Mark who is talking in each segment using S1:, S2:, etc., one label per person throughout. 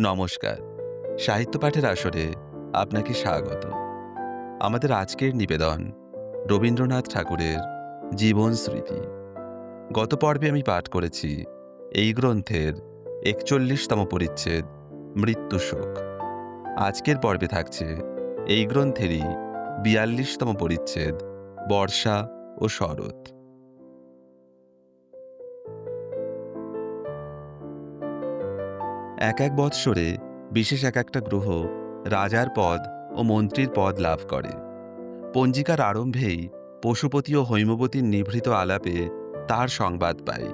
S1: নমস্কার। সাহিত্য পাঠের আসরে আপনাকে স্বাগত। আমাদের আজকের নিবেদন রবীন্দ্রনাথ ঠাকুরের জীবন স্মৃতি। গত পর্বে আমি পাঠ করেছি এই গ্রন্থের একচল্লিশতম পরিচ্ছেদ, মৃত্যু শোক। আজকের পর্বে থাকছে এই গ্রন্থেরই বিয়াল্লিশতম পরিচ্ছেদ, বর্ষা ও শরৎ। এক এক বৎসরে বিশেষ এক একটা গ্রহ রাজার পদ ও মন্ত্রীর পদ লাভ করে। পঞ্জিকার আরম্ভেই পশুপতি ও হৈমবতীর নিভৃত আলাপে তার সংবাদ পাই।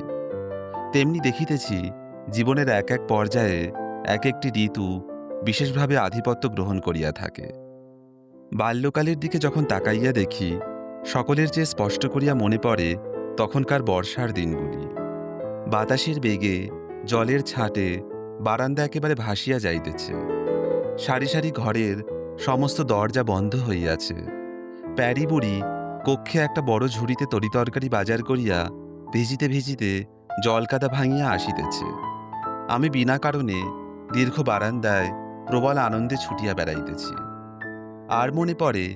S1: তেমনি দেখিতেছি জীবনের এক এক পর্যায়ে এক একটি ঋতু বিশেষভাবে আধিপত্য গ্রহণ করিয়া থাকে। বাল্যকালের দিকে যখন তাকাইয়া দেখি, সকলের চেয়ে স্পষ্ট করিয়া মনে পড়ে তখনকার বর্ষার দিনগুলি। বাতাসের বেগে, জলের ছাটে বারান্দা একেবারে ভাসিয়া যাইতেছে। সারি সারি ঘরের সমস্ত দরজা বন্ধ হইয়াছে। প্যারি বুড়ি কক্ষে একটা বড় ঝুড়িতে তরিতরকারি বাজার করিয়া ভিজিতে ভিজিতে জলকাদা ভাঙিয়া আসিতেছে। আমি বিনা কারণে দীর্ঘ বারান্দায় প্রবল আনন্দে ছুটিয়া বেড়াইতেছি। আর মনে পড়ে,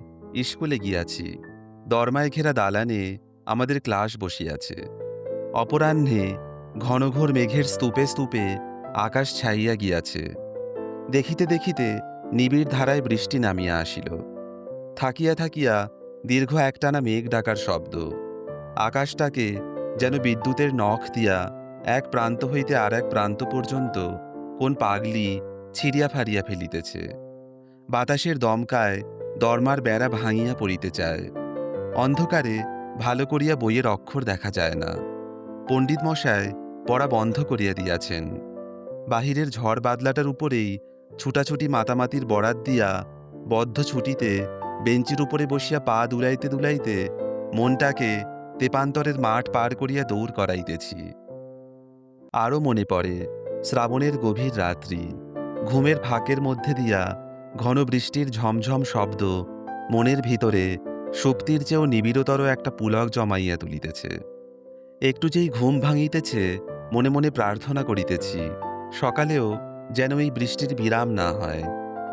S1: স্কুলে গিয়াছি। দরমায় ঘেরা দালানে আমাদের ক্লাস বসিয়াছে। অপরাহ্নে ঘনঘোর মেঘের স্তূপে স্তূপে আকাশ ছাইয়া গিয়াছে। দেখিতে দেখিতে নিবিড় ধারায় বৃষ্টি নামিয়া আসিল। থাকিয়া থাকিয়া দীর্ঘ একটানা মেঘ ডাকার শব্দ। আকাশটাকে যেন বিদ্যুতের নখ দিয়া এক প্রান্ত হইতে আর এক প্রান্ত পর্যন্ত কোন পাগলি ছিঁড়িয়া ফাড়িয়া ফেলিতেছে। বাতাসের দমকায় দরমার বেড়া ভাঙিয়া পড়িতে চায়। অন্ধকারে ভালো করিয়া বইয়ের অক্ষর দেখা যায় না। পণ্ডিত মশায় পড়া বন্ধ করিয়া দিয়াছেন। বাহিরের ঝড় বাদলাটার উপরেই ছুটাছুটি মাতামাতির বরাত দিয়া বদ্ধ ছুটিতে বেঞ্চির উপরে বসিয়া পা দুলাইতে দুলাইতে মনটাকে তেপান্তরের মাঠ পার করিয়া দৌড় করাইতেছি। আরও মনে পড়ে শ্রাবণের গভীর রাত্রি। ঘুমের ফাঁকের মধ্যে দিয়া ঘন বৃষ্টির ঝমঝম শব্দ মনের ভিতরে সুপ্তির চেয়েও নিবিড়তর একটা পুলক জমাইয়া তুলিতেছে। একটু যেই ঘুম ভাঙিতেছে মনে মনে প্রার্থনা করিতেছি সকালেও যেন এই বৃষ্টির বিরাম না হয়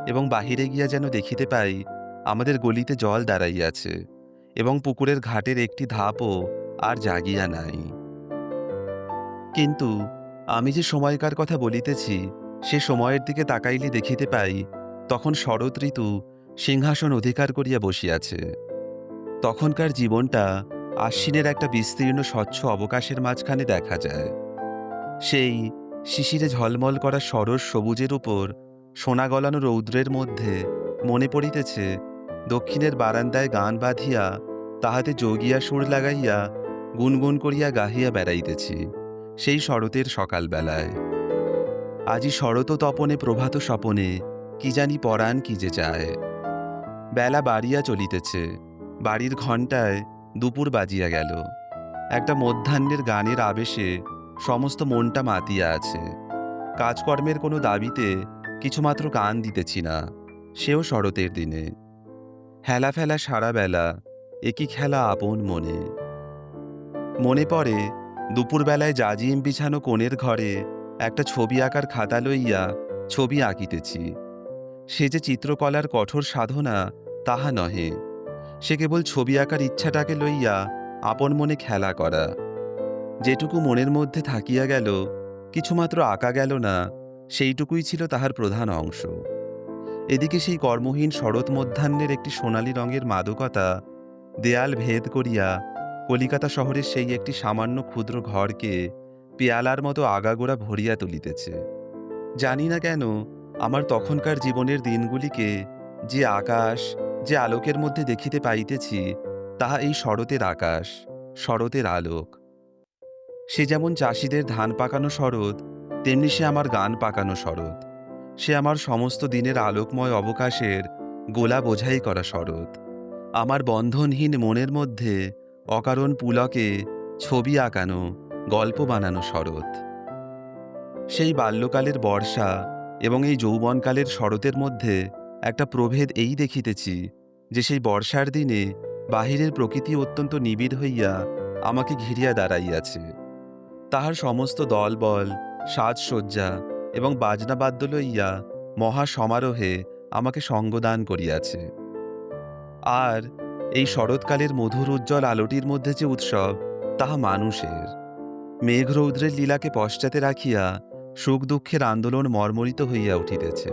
S1: এবং বাহিরে গিয়া যেন দেখিতে পাই আমাদের গলিতে জল দাঁড়াইয়াছে এবং পুকুরের ঘাটের একটি ধাপও আর জাগিয়া নাই। কিন্তু আমি যে সময়কার কথা বলিতেছি, সে সময়ের দিকে তাকাইলে দেখিতে পাই তখন শরৎ ঋতু সিংহাসন অধিকার করিয়া বসিয়াছে। তখনকার জীবনটা আশ্বিনের একটা বিস্তীর্ণ স্বচ্ছ অবকাশের মাঝখানে দেখা যায়। সেই শিশিরে ঝলমল করা সরস সবুজের উপর সোনা গলানো রৌদ্রের মধ্যে মনে পড়িতেছে, দক্ষিণের বারান্দায় গান বাঁধিয়া তাহাতে যোগিয়া সুর লাগাইয়া গুনগুন করিয়া গাহিয়া বেড়াইতেছি, সেই শরতের সকালবেলায়। আজি শরত তপনে, প্রভাত স্বপনে, কি জানি পরাণ কি যে চায়। বেলা বাড়িয়া চলিতেছে, বাড়ির ঘণ্টায় দুপুর বাজিয়া গেল। একটা মধ্যাহ্নের গানের আবেশে সমস্ত মনটা মাতিয়া আছে। কাজকর্মের কোনো দাবিতে কিছুমাত্র গান দিতেছি না, সেও শরতের দিনে। হেলা ফেলা সারা বেলা, একই খেলা আপন মনে। মনে পড়ে, দুপুরবেলায় জাজিম বিছানো কোণের ঘরে একটা ছবি আঁকার খাতা লইয়া ছবি আঁকিতেছি। সে যে চিত্রকলার কঠোর সাধনা, তাহা নহে। সে কেবল ছবি আঁকার ইচ্ছাটাকে লইয়া আপন মনে খেলা করা। যেটুকু মনের মধ্যে থাকিয়া গেল, কিছুমাত্র আঁকা গেল না, সেইটুকুই ছিল তাহার প্রধান অংশ। এদিকে সেই কর্মহীন শরৎ মধ্যাহ্নের একটি সোনালি রঙের মাদকতা দেয়াল ভেদ করিয়া কলিকাতা শহরের সেই একটি সামান্য ক্ষুদ্র ঘরকে পেয়ালার মতো আগাগোড়া ভরিয়া তুলিতেছে। জানি না কেন, আমার তখনকার জীবনের দিনগুলিকে যে আকাশ, যে আলোকের মধ্যে দেখিতে পাইতেছি, তাহা এই শরতের আকাশ, শরতের আলোক। সে যেমন চাষিদের ধান পাকানো শরৎ, তেমনি সে আমার গান পাকানো শরৎ। সে আমার সমস্ত দিনের আলোকময় অবকাশের গোলা বোঝাই করা শরৎ। আমার বন্ধনহীন মনের মধ্যে অকারণ পুলকে ছবি আঁকানো, গল্প বানানো শরৎ। সেই বাল্যকালের বর্ষা এবং এই যৌবনকালের শরতের মধ্যে একটা প্রভেদ এই দেখিতেছি যে সেই বর্ষার দিনে বাহিরের প্রকৃতি অত্যন্ত নিবিড় হইয়া আমাকে ঘিরিয়া দাঁড়াইয়াছে। তাহার সমস্ত দলবল সাজসজ্জা এবং বাজনা বাদ্য লইয়া মহা সমারোহে আমাকে সঙ্গদান করিয়াছে। আর এই শরৎকালের মধুর উজ্জ্বল আলোটির মধ্যে যে উৎসব, তাহা মানুষের। মেঘরৌদ্রের লীলাকে পশ্চাতে রাখিয়া সুখ দুঃখের আন্দোলন মর্মরিত হইয়া উঠিতেছে।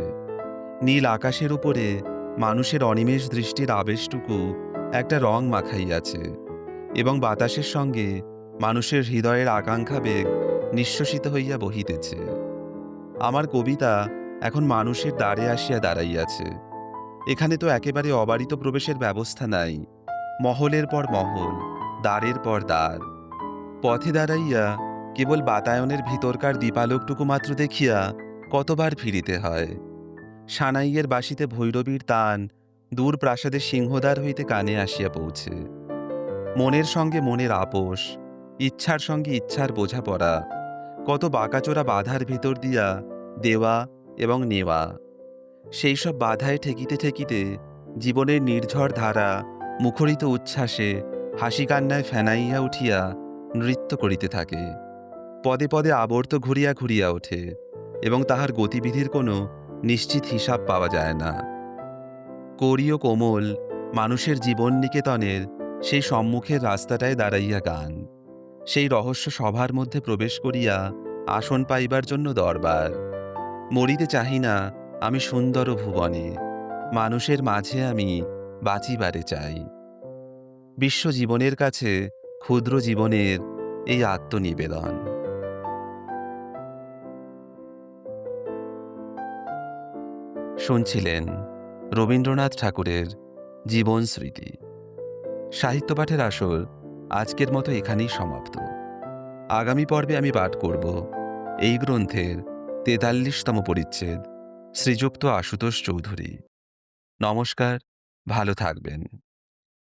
S1: নীল আকাশের উপরে মানুষের অনিমেষ দৃষ্টির আবেশটুকু একটা রং মাখাইয়াছে এবং বাতাসের সঙ্গে মানুষের হৃদয়ের আকাঙ্ক্ষা বেগ নিঃশ্বসিত হইয়া বহিতেছে। আমার কবিতা এখন মানুষের দ্বারে আসিয়া দাঁড়াইয়াছে। এখানে তো একেবারে অবারিত প্রবেশের ব্যবস্থা নাই। মহলের পর মহল, দ্বারের পর দ্বার। পথে দাঁড়াইয়া কেবল বাতায়নের ভিতরকার দীপালোকটুকু মাত্র দেখিয়া কতবার ফিরিতে হয়। সানাইয়ের বাসিতে ভৈরবীর তান দূর প্রাসাদের সিংহদ্বার হইতে কানে আসিয়া পৌঁছে। মনের সঙ্গে মনের আপোষ ইচ্ছার সঙ্গে ইচ্ছার বোঝাপড়া কত বাঁকাচোরা বাধার ভিতর দিয়া দেওয়া এবং নেওয়া। সেই সব বাধায় ঠেকিতে ঠেকিতে জীবনের নির্ঝর ধারা, মুখরিত উচ্ছ্বাসে হাসি কান্নায় ফেনাইয়া উঠিয়া নৃত্য করিতে থাকে। পদে পদে আবর্ত ঘুরিয়া ঘুরিয়া ওঠে এবং তাহার গতিবিধির কোনো নিশ্চিত হিসাব পাওয়া যায় না। করিও কোমল মানুষের জীবন নিকেতনের সেই সম্মুখের রাস্তাটায় দাঁড়াইয়া গান। সেই রহস্য সভার মধ্যে প্রবেশ করিয়া আসন পাইবার জন্য দরবার। মরিতে চাহি না আমি সুন্দর ভুবনে, মানুষের মাঝে আমি বাঁচিবারে চাই। বিশ্ব জীবনের কাছে ক্ষুদ্র জীবনের এই আত্মনিবেদন। শুনছিলেন রবীন্দ্রনাথ ঠাকুরের জীবন স্মৃতি। সাহিত্য পাঠের আসর আজকের মতো এখানেই সমাপ্ত। আগামী পর্বে আমি পাঠ করব এই গ্রন্থের তেতাল্লিশতম পরিচ্ছেদ, শ্রীযুক্ত আশুতোষ চৌধুরী। নমস্কার, ভালো থাকবেন।